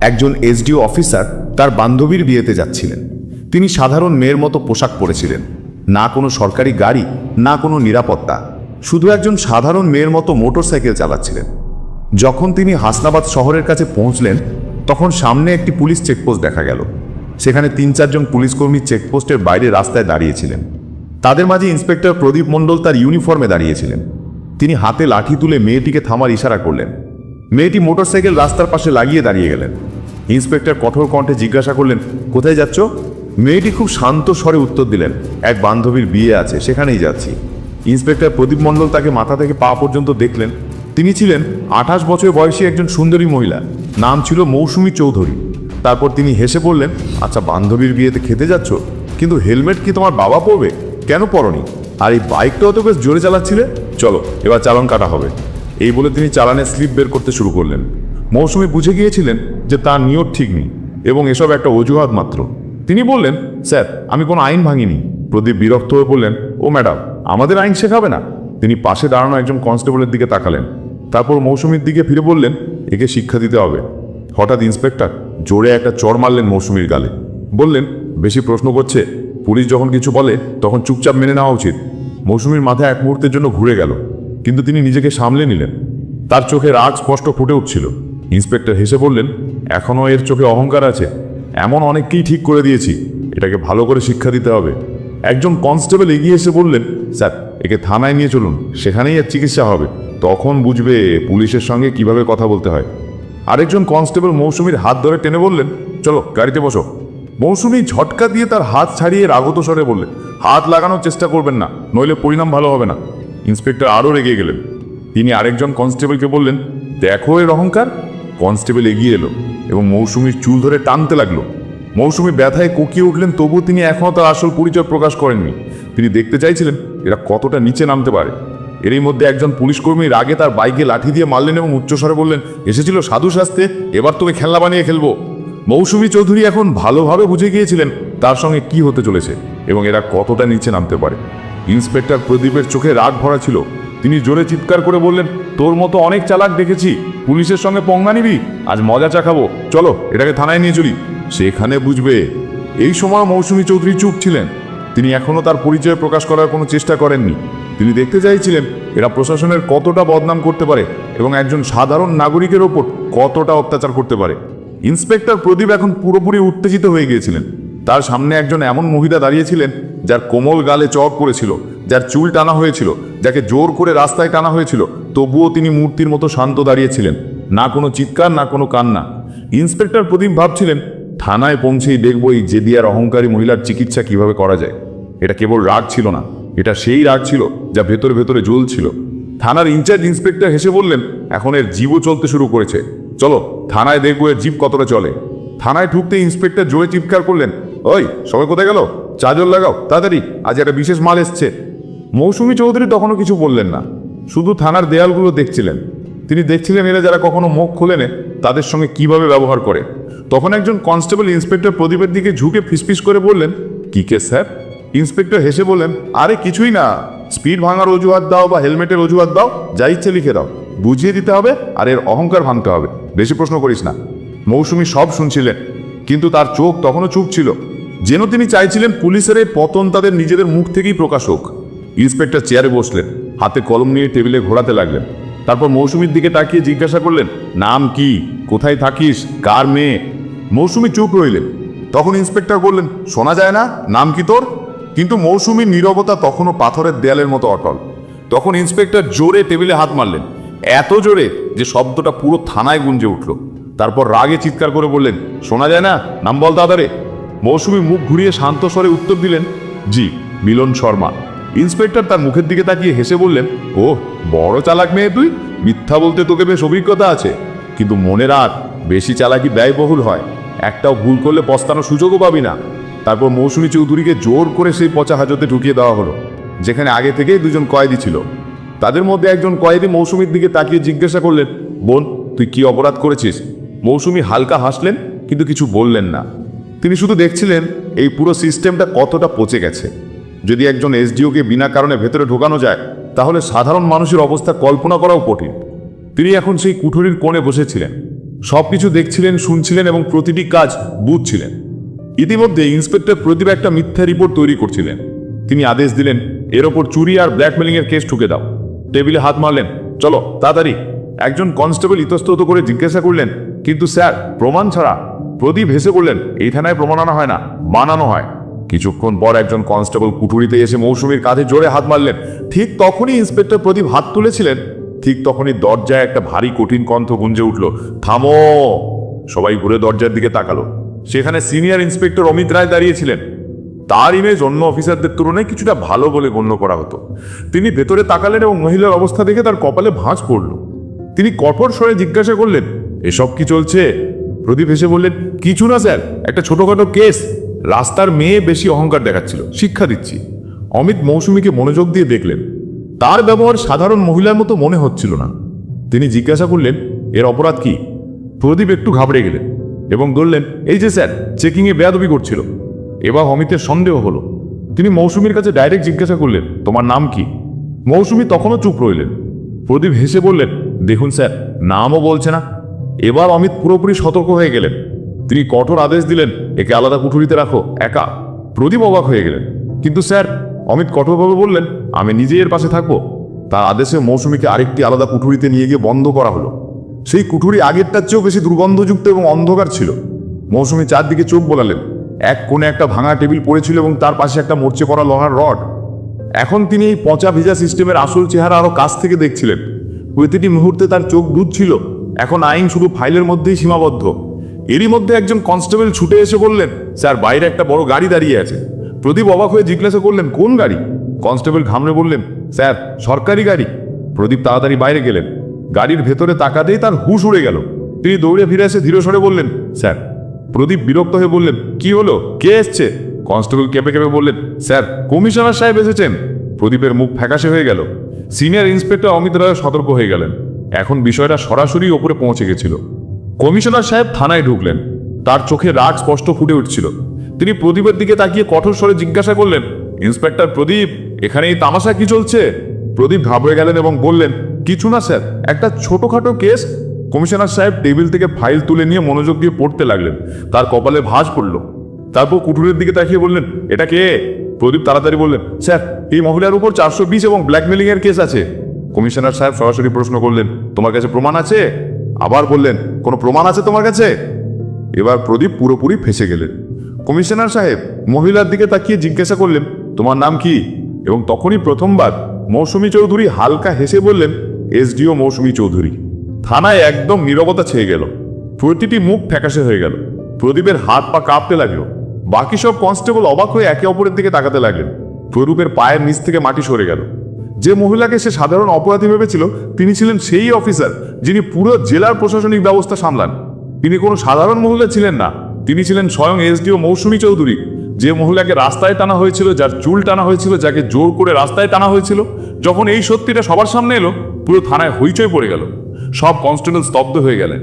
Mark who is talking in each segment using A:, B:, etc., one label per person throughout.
A: একজন SDO officer তার বান্ধবীর বিয়েতে যাচ্ছিলেন। তিনি সাধারণ মেয়ের মতো পোশাক পরেছিলেন। না কোনো সরকারি গাড়ি, না কোনো নিরাপত্তা। শুধু একজন সাধারণ মেয়ের মতো মোটরসাইকেল চালাচ্ছিলেন। যখন তিনি হাসনাবাদ শহরের কাছে পৌঁছলেন, তখন সামনে একটি পুলিশ চেকপোস্ট দেখা গেল। সেখানে তিন চারজন পুলিশকর্মী চেকপোস্টের বাইরে রাস্তায় দাঁড়িয়েছিলেন। তাদের মাঝে ইন্সপেক্টর প্রদীপ মণ্ডল তার ইউনিফর্মে দাঁড়িয়েছিলেন। তিনি হাতে লাঠি তুলে মেয়েটিকে থামার ইশারা করলেন। মেয়েটি মোটরসাইকেল রাস্তার পাশে লাগিয়ে দাঁড়িয়ে গেলেন। ইন্সপেক্টর কঠোর কণ্ঠে জিজ্ঞাসা করলেন, কোথায় যাচ্ছ? মেয়েটি খুব শান্ত স্বরে উত্তর দিলেন, এক বান্ধবীর বিয়ে আছে, সেখানেই যাচ্ছি। ইন্সপেক্টর প্রদীপ মণ্ডল তাকে মাথা থেকে পা পর্যন্ত দেখলেন। তিনি ছিলেন আঠাশ বছর বয়সী একজন সুন্দরী মহিলা, নাম ছিল মৌসুমী চৌধুরী। তারপর তিনি হেসে বললেন আচ্ছা বান্ধবীর বিয়েতে খেতে যাচ্ছ? কিন্তু হেলমেট কি তোমার বাবা পরবে? কেন পরনি? আর এই বাইকটাও তো বেশ জোরে চালাচ্ছিলে? চলো, এবার চালান কাটা হবে। এই বলে তিনি চালানের স্লিপ বের করতে শুরু করলেন। মৌসুমী বুঝে গিয়েছিলেন যে তার নিয়ত ঠিক নেই এবং এসব একটা অজুহাত মাত্র। তিনি বললেন, স্যার, আমি কোনো আইন ভাঙিনি। প্রদীপ বিরক্ত হয়ে বললেন, ও ম্যাডাম, আমাদের আইন শেখাবে না? তিনি পাশে দাঁড়ানো একজন কনস্টেবলের দিকে তাকালেন। তারপর মৌসুমীর দিকে ফিরে বললেন, একে শিক্ষা দিতে হবে। হঠাৎ ইন্সপেক্টর জোরে একটা চড় মারলেন মৌসুমীর গালে। বললেন, বেশি প্রশ্ন করছে। পুলিশ যখন কিছু বলে, তখন চুপচাপ মেনে নেওয়া উচিত। মৌসুমীর মাথা এক মুহূর্তের জন্য ঘুরে গেল। কিন্তু তিনি নিজেকে সামলে নিলেন। তার চোখে রাগ স্পষ্ট ফুটে উঠছিল। ইন্সপেক্টর হেসে বললেন এখনও এর চোখে অহংকার আছে। এমন অনেককেই ঠিক করে দিয়েছি। এটাকে ভালো করে শিক্ষা দিতে হবে। একজন কনস্টেবল এগিয়ে এসে বললেন, স্যার, একে থানায় নিয়ে চলুন। সেখানেই এর চিকিৎসা হবে। তখন বুঝবে পুলিশের সঙ্গে কীভাবে কথা বলতে হয়। আরেকজন কনস্টেবল মৌসুমীর হাত ধরে টেনে বললেন, চলো, গাড়িতে বসো। মৌসুমী ঝটকা দিয়ে তার হাত ছাড়িয়ে রাগত স্বরে বললেন, হাত লাগানোর চেষ্টা করবেন না, নইলে পরিণাম ভালো হবে না। ইন্সপেক্টর আরও রেগে গেলেন। তিনি আরেকজন কনস্টেবলকে বললেন, দেখো এর অহংকার। কনস্টেবল এগিয়ে এলো এবং মৌসুমীর চুল ধরে টানতে লাগল। মৌসুমী ব্যথায় কোকিয়ে উঠলেন, তবুও তিনি এখনও তার আসল পরিচয় প্রকাশ করেননি। তিনি দেখতে চাইছিলেন এরা কতটা নিচে নামতে পারে। এরই মধ্যে একজন পুলিশকর্মী আগে তার বাইকে লাঠি দিয়ে মারলেন এবং উচ্চস্বরে বললেন, এসেছিল সাধু শাস্তে এবার তোকে খেলনা বানিয়ে খেলব। মৌসুমী চৌধুরী এখন ভালোভাবে বুঝে গিয়েছিলেন তার সঙ্গে কি হতে চলেছে এবং এরা কতটা নিচে নামতে পারে। ইন্সপেক্টর প্রদীপের চোখে রাগ ভরা ছিল। তিনি জোরে চিৎকার করে বললেন, তোর মতো অনেক চালাক দেখেছি। পুলিশের সঙ্গে পঙ্গা নিবি? আজ মজা চাখাবো চলো, এটাকে থানায় নিয়ে চলি। সেখানে বুঝবে, এই সময় মৌসুমী চৌধুরী চুপ ছিলেন। তিনি এখনও তার পরিচয় প্রকাশ করার কোনো চেষ্টা করেননি। তিনি দেখতে চাইছিলেন, এরা প্রশাসনের কতটা বদনাম করতে পারে এবং একজন সাধারণ নাগরিকের ওপর কতটা অত্যাচার করতে পারে। ইন্সপেক্টর প্রদীপ এখন পুরোপুরি উত্তেজিত হয়ে গিয়েছিলেন। তার সামনে একজন এমন মহিলা দাঁড়িয়েছিলেন যার কোমল গালে চক করেছিল যার চুল টানা হয়েছিল, যাকে জোর করে রাস্তায় টানা হয়েছিল। তবুও তিনি মূর্তির মতো শান্ত দাঁড়িয়েছিলেন। না কোনো চিৎকার, না কোনো কান্না। ইন্সপেক্টর প্রদীপ ভাবছিলেন, থানায় পৌঁছেই দেখবই যে দিয়ার অহংকারী মহিলার চিকিৎসা কীভাবে করা যায়। এটা কেবল রাগ ছিল না, এটা সেই রাগ ছিল যা ভেতরে ভেতরে জ্বলছিল। থানার ইনচার্জ ইন্সপেক্টর হেসে বললেন, এখন এর জীবও চলতে শুরু করেছে। চলো, থানায় দেখব এর জীব কতটা চলে। থানায় ঢুকতে ইন্সপেক্টর জোরে চিৎকার করলেন ওই, সবাই কোথায় গেল? চার্জর লাগাও, তাড়াতাড়ি। আজ একটা বিশেষ মাল এসছে। মৌসুমী চৌধুরী তখনও কিছু বললেন না। শুধু থানার দেয়ালগুলো দেখছিলেন। তিনি দেখছিলেন এরা যারা কখনো মুখ খোলেনে তাদের সঙ্গে কীভাবে ব্যবহার করে। তখন একজন কনস্টেবল ইন্সপেক্টর প্রদীপের দিকে ঝুঁকে ফিসফিস করে বললেন, কি কে, স্যার? ইন্সপেক্টর হেসে বললেন, আরে, কিছুই না। স্পিড ভাঙার অজুহাত দাও বা হেলমেটের অজুহাত দাও, যা ইচ্ছে লিখে দাও। বুঝিয়ে দিতে হবে আর এর অহংকার ভাঙতে হবে। বেশি প্রশ্ন করিস না। মৌসুমী সব শুনছিলেন, কিন্তু তার চোখ তখনও চুপ ছিল। যেন তিনি চাইছিলেন পুলিশের এই পতন তাদের নিজেদের মুখ থেকেই প্রকাশ হোক। ইন্সপেক্টর চেয়ারে বসলেন, হাতে কলম নিয়ে টেবিলে ঘোরাতে লাগলেন। তারপর মৌসুমীর দিকে তাকিয়ে জিজ্ঞাসা করলেন, নাম কি? কোথায় থাকিস? কার মেয়ে? মৌসুমী চুপ রইলেন। তখন ইন্সপেক্টর বললেন, শোনা যায় না, নাম কি তোর? কিন্তু মৌসুমীর নীরবতা তখনও পাথরের দেয়ালের মতো অটল। তখন ইন্সপেক্টর জোরে টেবিলে হাত মারলেন, এত জোরে যে শব্দটা পুরো থানায় গুঞ্জে উঠল। তারপর রাগে চিৎকার করে বললেন, শোনা যায় না? নাম বল দাদারে মৌসুমী মুখ ঘুরিয়ে শান্ত স্বরে উত্তর দিলেন, জি, মিলন শর্মা। ইন্সপেক্টর তার মুখের দিকে তাকিয়ে হেসে বললেন ও বড় চালাক মেয়ে তুই? মিথ্যা বলতে তোকে বেশ অভিজ্ঞতা আছে। কিন্তু মনে রাখ, বেশি চালাকি ব্যয়বহুল হয়। একটাও ভুল করলে পস্তানোর সুযোগও পাবি না। তারপর মৌসুমী চৌধুরীকে জোর করে সেই পচা হাজতে ঢুকিয়ে দেওয়া হলো, যেখানে আগে থেকেই দুজন কয়েদি ছিল। তাদের মধ্যে একজন কয়েদি মৌসুমীর দিকে তাকিয়ে জিজ্ঞাসা করলেন, বোন, তুই কি অপরাধ করেছিস? মৌসুমী হালকা হাসলেন, কিন্তু কিছু বললেন না। তিনি শুধু দেখছিলেন এই পুরো সিস্টেমটা কতটা পচে গেছে। যদি একজন এসডিওকে বিনা কারণে ভেতরে ঢোকানো যায়, তাহলে সাধারণ মানুষের অবস্থা কল্পনা করাও কঠিন। তিনি এখন সেই কুঠুরির কোণে বসেছিলেন।
B: সবকিছু দেখছিলেন, শুনছিলেন এবং প্রতিটি কাজ বুঝছিলেন। ইতিমধ্যে ইন্সপেক্টর প্রদীপ একটা মিথ্যা রিপোর্ট তৈরি করছিলেন। তিনি আদেশ দিলেন, এর ওপর চুরি আর ব্ল্যাকমেলিং এর কেস ঠুকে দাও। টেবিলে হাত মারলেন, চলো, তাড়াতাড়ি। একজন কনস্টেবল ইতস্তত করে জিজ্ঞাসা করলেন, কিন্তু স্যার, প্রমাণ ছাড়া প্রদীপ হেসে বললেন, এই থানায় প্রমাণ আনা হয় না, বানানো হয়। কিছুক্ষণ পর একজন কনস্টেবল কুঠুরিতে এসে মৌসুমীর কাঁধে জোরে হাত মারলেন। ঠিক তখনই ইন্সপেক্টর প্রদীপ হাত তুলেছিলেন। ঠিক তখনই দরজায় একটা ভারী কঠিন কণ্ঠ গুঞ্জে উঠল, থামো! সবাই ঘুরে দরজার দিকে তাকালো। সেখানে সিনিয়র ইন্সপেক্টর অমিত রায় দাঁড়িয়েছিলেন। তার ইমেজ অন্য অফিসারদের তুলনায় কিছুটা ভালো বলে গণ্য করা হতো। তিনি ভেতরে তাকালেন এবং মহিলার অবস্থা দেখে তার কপালে ভাঁজ পড়ল। তিনি কঠোর স্বরে জিজ্ঞাসা করলেন, এসব কি চলছে? প্রদীপ হেসে বললেন, কিছু না স্যার, একটা ছোটখাটো কেস। রাস্তার মেয়ে বেশি অহংকার দেখাচ্ছিল। শিক্ষা দিচ্ছি। অমিত মৌসুমীকে মনোযোগ দিয়ে দেখলেন। তার ব্যবহার সাধারণ মহিলার মতো মনে হচ্ছিল না। তিনি জিজ্ঞাসা করলেন, এর অপরাধ কি? প্রদীপ একটু ঘাবড়ে গেলেন এবং বললেন, এই যে স্যার, চেকিংয়ে বেয়াদবি করছিল। এবার অমিতের সন্দেহ হলো। তিনি মৌসুমীর কাছে ডাইরেক্ট জিজ্ঞাসা করলেন, তোমার নাম কি? মৌসুমী তখনও চুপ রইলেন। প্রদীপ হেসে বললেন, দেখুন স্যার, নামও বলছে না এবার অমিত পুরোপুরি সতর্ক হয়ে গেলেন। তিনি কঠোর আদেশ দিলেন, একে আলাদা কুঠুরিতে রাখো, একা। প্রদীপ অবাক হয়ে গেলেন। কিন্তু স্যার, অমিত কঠোরভাবে বললেন, আমি নিজেই এর পাশে থাকব। তার আদেশে মৌসুমীকে আরেকটি আলাদা কুঠুরিতে নিয়ে গিয়ে বন্ধ করা হলো। সেই কুঠুরি আগেরটার চেয়েও বেশি দুর্গন্ধযুক্ত এবং অন্ধকার ছিল। মৌসুমী চারদিকে চোখ বোলালেন। এক কোণে একটা ভাঙা টেবিল পড়েছিল এবং তার পাশে একটা মরচে পড়া লোহার রড। এখন তিনি এই পচা ভিজা সিস্টেমের আসল চেহারা আরও কাছ থেকে দেখছিলেন। প্রতিটি মুহূর্তে তার চোখ ছিল। এখন আইন শুধু ফাইলের মধ্যেই সীমাবদ্ধ। এরই মধ্যে একজন কনস্টেবল ছুটে এসে বললেন, স্যার, বাইরে একটা বড় গাড়ি দাঁড়িয়ে আছে। প্রদীপ অবাক হয়ে জিজ্ঞাসা করলেন, কোন গাড়ি? কনস্টেবল ঘামড়ে বললেন, স্যার, সরকারি গাড়ি। প্রদীপ তাড়াতাড়ি বাইরে গেলেন। গাড়ির ভেতরে তাকাতেই তার হুশ উড়ে গেল। তিনি দৌড়ে ফিরে এসে ধীরে সরে বললেন, স্যার। প্রদীপ বিরক্ত হয়ে বললেন, কি হলো? কে এসছে? কনস্টেবল কেঁপে কেঁপে বললেন, স্যার, কমিশনার সাহেব এসেছেন। প্রদীপের মুখ ফ্যাকাশে হয়ে গেল। সিনিয়র ইন্সপেক্টর অমিত রায় সতর্ক হয়ে গেলেন। এখন বিষয়টা সরাসরি ওপরে পৌঁছে গেছিল। কমিশনার সাহেব থানায় ঢুকলেন। তার চোখে রাগ স্পষ্ট ফুটে উঠছিল। তিনি প্রদীপের দিকে তাকিয়ে কঠোর স্বরে জিজ্ঞাসা করলেন, ইন্সপেক্টর প্রদীপ এখানে এই তামাশা কি চলছে? প্রদীপ ঘাবড়ে গেলেন এবং বললেন, কিছু না স্যার, একটা ছোটখাটো কেস। কমিশনার সাহেব টেবিল থেকে ফাইল তুলে নিয়ে মনোযোগ দিয়ে পড়তে লাগলেন। তার কপালে ভাঁজ পড়ল। তারপর কুঠুরের দিকে তাকিয়ে বললেন, এটা কে? প্রদীপ তাড়াতাড়ি বললেন, স্যার, এই মহিলার উপর চারশো বিশ এবং ব্ল্যাকমেলিং এর কেস আছে। কমিশনার সাহেব সরাসরি প্রশ্ন করলেন, তোমার কাছে প্রমাণ আছে? আবার বললেন, কোনো প্রমাণ আছে তোমার কাছে? এবার প্রদীপ পুরোপুরি ফেসে গেলেন। কমিশনার সাহেব মহিলার দিকে তাকিয়ে জিজ্ঞাসা করলেন, তোমার নাম কি? এবং তখনই প্রথমবার মৌসুমী চৌধুরী হালকা হেসে বললেন, এসডিও মৌসুমী চৌধুরী। থানায় একদম নীরবতা ছেয়ে গেল। প্রতিটি মুখ ফ্যাকাশে হয়ে গেল। প্রদীপের হাত পা কাঁপতে লাগল। বাকি সব কনস্টেবল অবাক হয়ে একে অপরের দিকে তাকাতে লাগলেন। প্রদীপের পায়ের নিচ থেকে মাটি সরে গেল। যে মহিলাকে সে সাধারণ অপরাধী ভেবেছিল, তিনি ছিলেন সেই অফিসার যিনি পুরো জেলার প্রশাসনিক ব্যবস্থা সামলান। তিনি কোনো সাধারণ মহিলা ছিলেন না, তিনি ছিলেন স্বয়ং এসডিও মৌসুমী চৌধুরী। যে মহিলাকে রাস্তায় টানা হয়েছিল, যার চুল টানা হয়েছিল, যাকে জোর করে রাস্তায় টানা হয়েছিল, যখন এই সত্যিটা সবার সামনে এলো, পুরো থানায় হইচই পড়ে গেল। সব কনস্টেবল স্তব্ধ হয়ে গেলেন।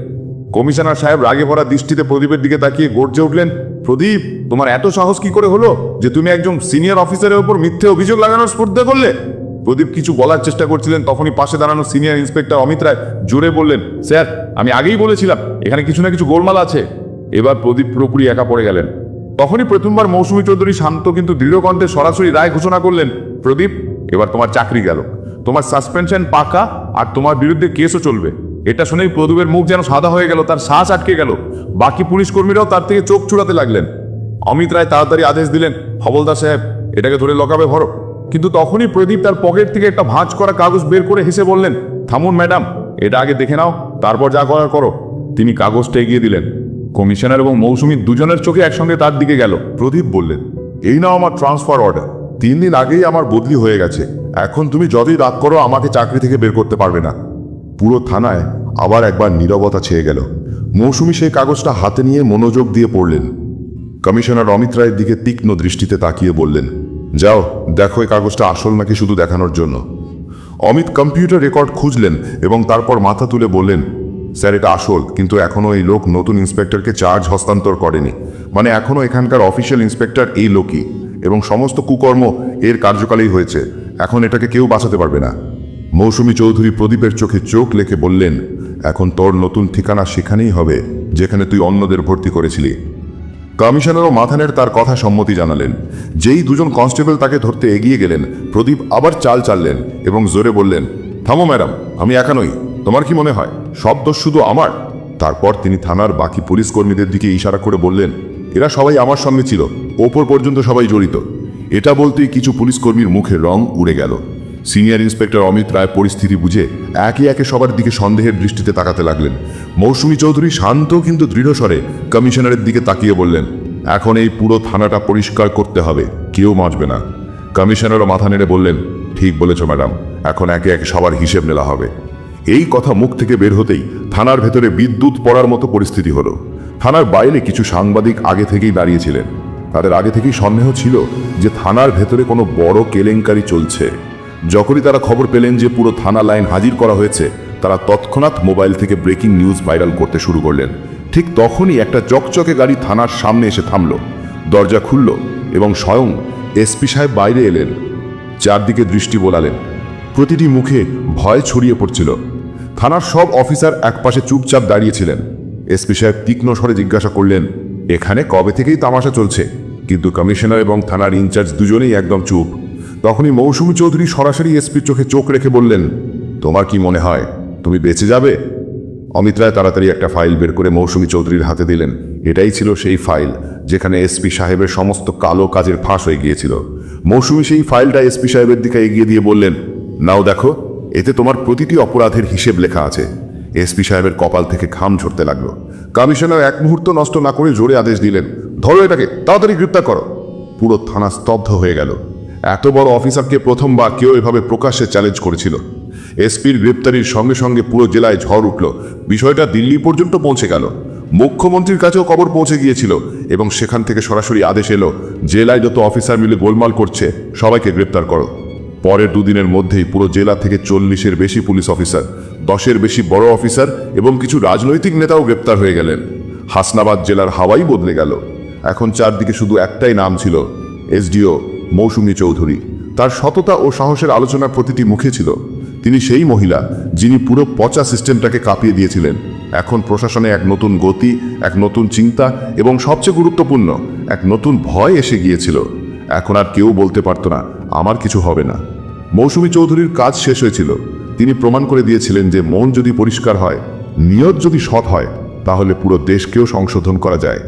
B: কমিশনার সাহেব রাগে ভরা দৃষ্টিতে প্রদীপের দিকে তাকিয়ে গর্জে উঠলেন, প্রদীপ, তোমার এত সাহস কি করে হলো যে তুমি একজন সিনিয়র অফিসারের ওপর মিথ্যে অভিযোগ লাগানোর স্পর্ধা করলে? প্রদীপ কিছু বলার চেষ্টা করছিলেন, তখনই পাশে দাঁড়ানো সিনিয়র ইন্সপেক্টর অমিত রায় জোরে বললেন, স্যার, আমি আগেই বলেছিলাম, এখানে কিছু না কিছু গোলমাল আছে। এবার প্রদীপ পুরোপুরি একা পড়ে গেলেন। তখনই প্রথমবার মৌসুমী চৌধুরী শান্ত কিন্তু দৃঢ় কণ্ঠে সরাসরি রায় ঘোষণা করলেন, প্রদীপ, এবার তোমার চাকরি গেল। তোমার সাসপেনশন পাকা আর তোমার বিরুদ্ধে কেসও চলবে। এটা শুনেই প্রদীপের মুখ যেন সাদা হয়ে গেল, তার শ্বাস আটকে গেল। বাকি পুলিশ কর্মীরাও তার থেকে চোখ ছুড়াতে লাগলেন। অমিত রায় তাড়াতাড়ি আদেশ দিলেন, হবলদার সাহেব, এটাকে ধরে লকাবে ভরো। কিন্তু তখনই প্রদীপ তার পকেট থেকে একটা ভাঁজ করা কাগজ বের করে হেসে বললেন, থামুন, ম্যাডাম, এটা আগে দেখে নাও, তারপর যা করার করো। তিনি কাগজটা এগিয়ে দিলেন। কমিশনার এবং মৌসুমী দুজনের চোখে একসঙ্গে তার দিকে গেল।
C: প্রদীপ বললেন, এই নাও আমার ট্রান্সফার অর্ডার তিন দিন আগেই আমার বদলি হয়ে গেছে। এখন তুমি যতই রাগ করো, আমাকে চাকরি থেকে বের করতে পারবে না। পুরো থানায় আবার একবার নীরবতা ছেয়ে গেল। মৌসুমি সেই কাগজটা হাতে নিয়ে মনোযোগ দিয়ে পড়লেন। কমিশনার অমিত রায়ের দিকে তীক্ষ্ণ দৃষ্টিতে তাকিয়ে বললেন যাও, দেখো এই কাগজটা আসল নাকি শুধু দেখানোর জন্য। অমিত কম্পিউটার রেকর্ড খুঁজলেন এবং তারপর মাথা তুলে বললেন, স্যার, এটা আসল, কিন্তু এখনও এই লোক নতুন ইন্সপেক্টরকে চার্জ হস্তান্তর করেনি। মানে এখনও এখানকার অফিসিয়াল ইন্সপেক্টর এই লোকই এবং সমস্ত কুকর্ম এর কার্যকালেই হয়েছে। এখন এটাকে কেউ বাঁচাতে পারবে না। মৌসুমী চৌধুরী প্রদীপের চোখে চোখ লেখে বললেন, এখন তোর নতুন ঠিকানা সেখানেই হবে, যেখানে তুই অন্যদের ভর্তি করেছিলি। কমিশনার ও মাথানের তার কথা সম্মতি জানালেন। যেই দুজন কনস্টেবল তাকে ধরতে এগিয়ে গেলেন, প্রদীপ আবার চাল চাললেন এবং জোরে বললেন, থামো ম্যাডাম, আমি একা নই, তোমার কি মনে হয়? সব দোষ শুধু আমার? তারপর তিনি থানার বাকি পুলিশ কর্মীদের দিকে ইশারা করে বললেন, এরা সবাই আমার সঙ্গে ছিল, ওপর পর্যন্ত সবাই জড়িত। এটা বলতেই কিছু পুলিশ কর্মীর মুখে রং উড়ে গেল। সিনিয়র ইন্সপেক্টর অমিত রায় পরিস্থিতি বুঝে একে একে সবার দিকে সন্দেহের দৃষ্টিতে তাকাতে লাগলেন। মৌসুমী চৌধুরী শান্ত কিন্তু দৃঢ় স্বরে কমিশনারের দিকে তাকিয়ে বললেন, এখন এই পুরো থানাটা পরিষ্কার করতে হবে, কেউ বাঁচবে না। কমিশনারও মাথা নেড়ে বললেন, ঠিক বলেছ, ম্যাডাম, এখন একে একে সবার হিসেব নেওয়া হবে। এই কথা মুখ থেকে বের হতেই থানার ভেতরে বিদ্যুৎ পড়ার মতো পরিস্থিতি হলো। থানার বাইরে কিছু সাংবাদিক আগে থেকেই দাঁড়িয়েছিলেন। তাদের আগে থেকেই সন্দেহ ছিল যে থানার ভেতরে কোনো বড় কেলেঙ্কারি চলছে। যখনই তারা খবর পেলেন যে পুরো থানা লাইন হাজির করা হয়েছে, তারা তৎক্ষণাৎ মোবাইল থেকে ব্রেকিং নিউজ ভাইরাল করতে শুরু করলেন। ঠিক তখনই একটা চকচকে গাড়ি থানার সামনে এসে থামল। দরজা খুলল এবং স্বয়ং এসপি সাহেব বাইরে এলেন। চারদিকে দৃষ্টি বোলালেন। প্রতিটি মুখে ভয় ছড়িয়ে পড়ছিল। থানার সব অফিসার একপাশে চুপচাপ দাঁড়িয়েছিলেন এসপি সাহেব তীক্ষ্ণ স্বরে জিজ্ঞাসা করলেন, এখানে কবে থেকেই তামাশা চলছে? কিন্তু কমিশনার এবং থানার ইনচার্জ দুজনেই একদম চুপ। তখনই মৌসুমী চৌধুরী সরাসরি এসপির চোখে চোখ রেখে বললেন, তোমার কি মনে হয়, তুমি বেঁচে যাবে? অমিত রায় তাড়াতাড়ি একটা ফাইল বের করে মৌসুমী চৌধুরীর হাতে দিলেন। এটাই ছিল সেই ফাইল, যেখানে এসপি সাহেবের সমস্ত কালো কাজের ফাঁস হয়ে গিয়েছিল। মৌসুমী সেই ফাইলটা এসপি সাহেবের দিকে এগিয়ে দিয়ে বললেন, নাও দেখো, এতে তোমার প্রতিটি অপরাধের হিসেব লেখা আছে। এসপি সাহেবের কপাল থেকে ঘাম ঝরতে লাগল। কমিশনার এক মুহূর্ত নষ্ট না করে জোরে আদেশ দিলেন, ধরো এটাকে, তাড়াতাড়ি গ্রেপ্তার করো। পুরো থানা স্তব্ধ হয়ে গেল। এত বড় অফিসারকে প্রথমবার কেউ এভাবে প্রকাশ্যে চ্যালেঞ্জ করেছিল। এসপির গ্রেপ্তারির সঙ্গে সঙ্গে পুরো জেলায় ঝড় উঠল। বিষয়টা দিল্লি পর্যন্ত পৌঁছে গেল। মুখ্যমন্ত্রীর কাছেও খবর পৌঁছে গিয়েছিল এবং সেখান থেকে সরাসরি আদেশ এলো, জেলায় যত অফিসার মিলে গোলমাল করছে, সবাইকে গ্রেপ্তার করো। পরের দুদিনের মধ্যেই পুরো জেলা থেকে চল্লিশের বেশি পুলিশ অফিসার, দশের বেশি বড় অফিসার এবং কিছু রাজনৈতিক নেতাও গ্রেপ্তার হয়ে গেলেন। হাসনাবাদ জেলার হাওয়াই বদলে গেল। এখন চারদিকে শুধু একটাই নাম ছিল, এসডিও। মৌসুমী চৌধুরী। তার সততা ও সাহসের আলোচনার প্রতিটি মুখে ছিল। তিনি সেই মহিলা যিনি পুরো পচা সিস্টেমটাকে কাঁপিয়ে দিয়েছিলেন। এখন প্রশাসনে এক নতুন গতি, এক নতুন চিন্তা এবং সবচেয়ে গুরুত্বপূর্ণ, এক নতুন ভয় এসে গিয়েছিল। এখন আর কেউ বলতে পারতো না, আমার কিছু হবে না। মৌসুমী চৌধুরীর কাজ শেষ হয়েছিল। তিনি প্রমাণ করে দিয়েছিলেন যে মন যদি পরিষ্কার হয়, নিয়ত যদি সৎ হয়, তাহলে পুরো দেশকেও সংশোধন করা যায়।